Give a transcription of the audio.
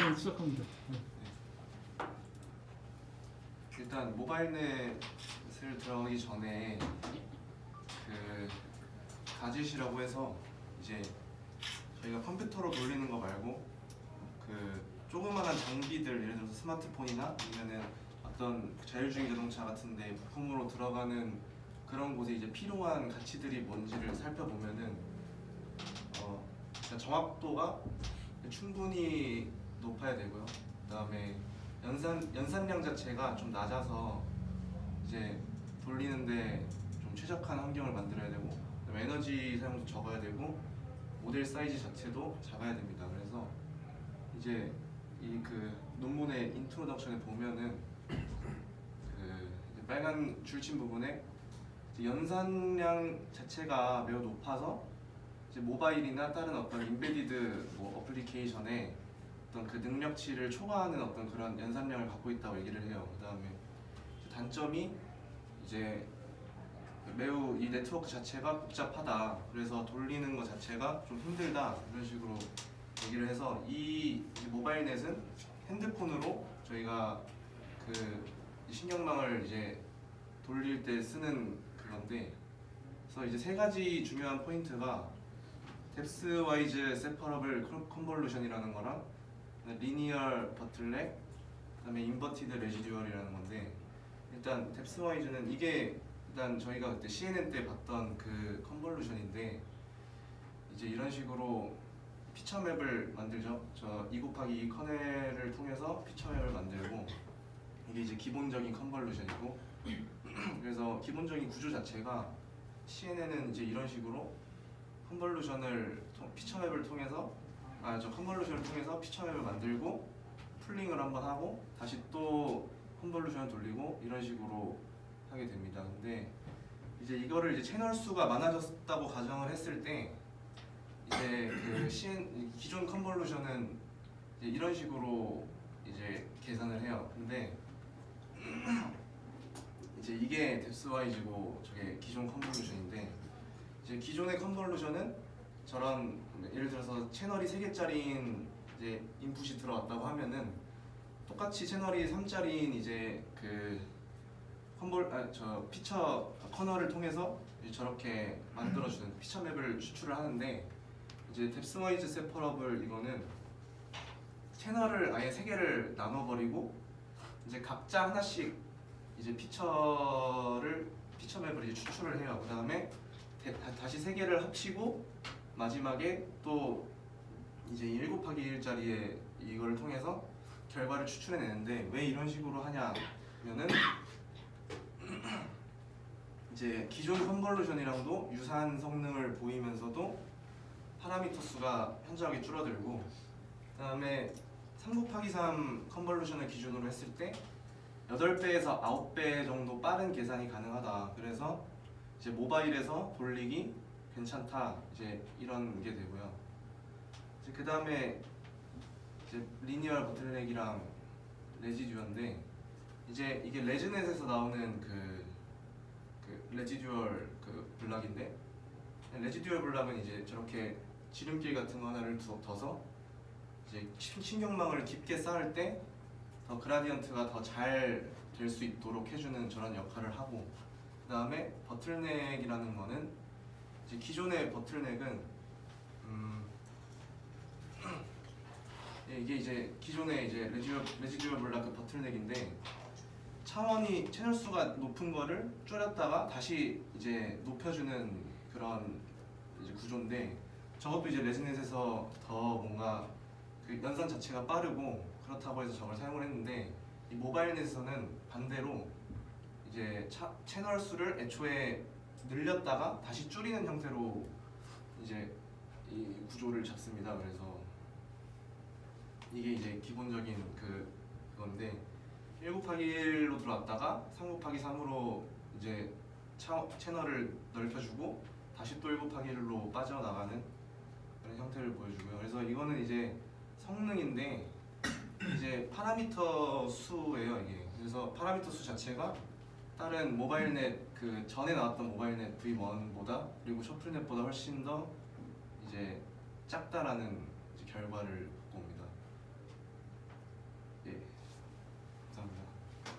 그럼 시작합니다. 네. 일단 모바일넷을 들어가기 전에 그 가짓이라고 해서 이제 저희가 컴퓨터로 돌리는 거 말고 그 조그마한 장비들 예를 들어서 스마트폰이나 아니면은 어떤 자율주행 자동차 같은데 부품으로 들어가는 그런 곳에 이제 필요한 가치들이 뭔지를 살펴보면은 어 정확도가 충분히 높아야 되고요. 그다음에 연산 연산량 자체가 좀 낮아서 이제 돌리는데 좀 최적한 환경을 만들어야 되고 그다음에 에너지 사용도 적어야 되고 모델 사이즈 자체도 작아야 됩니다. 그래서 이제 이 그 논문의 인트로덕션에 보면은 그 빨간 줄친 부분에 연산량 자체가 매우 높아서 모바일이나 다른 어떤 인베디드 뭐 어플리케이션에 어떤 그 능력치를 초과하는 어떤 그런 연산량을 갖고 있다고 얘기를 해요. 그다음에 이제 단점이 이제 매우 이 네트워크 자체가 복잡하다. 그래서 돌리는 것 자체가 좀 힘들다. 이런 식으로 얘기를 해서 이 모바일넷은 핸드폰으로 저희가 그 신경망을 이제 돌릴 때 쓰는 그건데 그래서 이제 세 가지 중요한 포인트가 뎁스 와이즈 세퍼러블 컨볼루션이라는 거랑 리니얼 버틀렉 그다음에 인버티드 레지듀얼이라는 건데 일단 뎁스 와이즈는 이게 일단 저희가 그때 CNN 때 봤던 그 컨볼루션인데 이제 이런 식으로 피처맵을 만들죠. 저 2 곱하기 2 커넬을 통해서 피처맵을 만들고 이게 이제 기본적인 컨볼루션이고 그래서 기본적인 구조 자체가 CNN은 이제 이런 식으로 컨볼루션을 통- 피처맵을 통해서 아 저 컨볼루션을 통해서 피처맵을 만들고 풀링을 한번 하고 다시 또 컨볼루션을 돌리고 이런 식으로 하게 됩니다. 근데 이제 이거를 이제 채널 수가 많아졌다고 가정을 했을 때 이제 그 CN 기존 컨볼루션은 이제 이런 식으로 이제 계산을 해요. 근데 이제 이게 뎁스와이즈고 저게 기존 컨볼루션인데 이제 기존의 컨볼루션은 저런 예를 들어서 채널이 3개짜리인 이제 인풋이 들어왔다고 하면은 똑같이 채널이 3짜리인 이제 그 컨볼 아 저 피처 커널을 통해서 저렇게 만들어주는 피처 맵을 추출을 하는데 이제 뎁스와이즈 세퍼러블 이거는 채널을 아예 세 개를 나눠버리고 이제 각자 하나씩 이제 피처를 피처 맵을 이제 추출을 해요. 그 다음에 다시 세 개를 합치고 마지막에 또 이제 1 곱하기 1짜리의 이걸 통해서 결과를 추출해내는데 왜 이런 식으로 하냐면은 이제 기존 컨볼루션이랑도 유사한 성능을 보이면서도 파라미터 수가 현저하게 줄어들고 그다음에 3 곱하기 3 컨볼루션을 기준으로 했을 때 8배에서 9배 정도 빠른 계산이 가능하다. 그래서 이제 모바일에서 돌리기 괜찮다. 이제 이런 게 되고요. 이제 그 다음에 이제 리니얼 버틀렉이랑 레지듀어인데 이제 이게 레즈넷에서 나오는 그, 그 레지듀얼 그 블락인데 레지듀얼 블락은 이제 저렇게 지름길 같은 거 하나를 두- 둬서 이제 신- 신경망을 깊게 쌓을 때 더 그라디언트가 더 잘 될 수 있도록 해주는 저런 역할을 하고 그 다음에 버틀넥이라는 거는 이제 기존의 버틀넥은 음, 예, 이게 이제 기존의 이제 레지듀얼 레지듀얼 블락 그 버틀넥인데 차원이 채널 수가 높은 거를 줄였다가 다시 이제 높여주는 그런 이제 구조인데 저것도 이제 레즈넷에서 더 뭔가 그 연산 자체가 빠르고 그렇다고 해서 저걸 사용을 했는데 이 모바일넷에서는 반대로 이제 차, 채널 수를 애초에 늘렸다가 다시 줄이는 형태로 이제 이 구조를 잡습니다. 그래서 이게 이제 기본적인 그 그건데 1 곱하기 1로 들어왔다가 3 곱하기 3으로 이제 차, 채널을 넓혀주고 다시 또1 곱하기 1로 빠져나가는 그런 형태를 보여주고요. 그래서 이거는 이제 성능인데 이제 파라미터 수예요 이게. 그래서 파라미터 수 자체가 다른 모바일넷 그 전에 나왔던 모바일넷 V1보다 그리고 셔플넷보다 훨씬 더 이제 작다라는 이제 결과를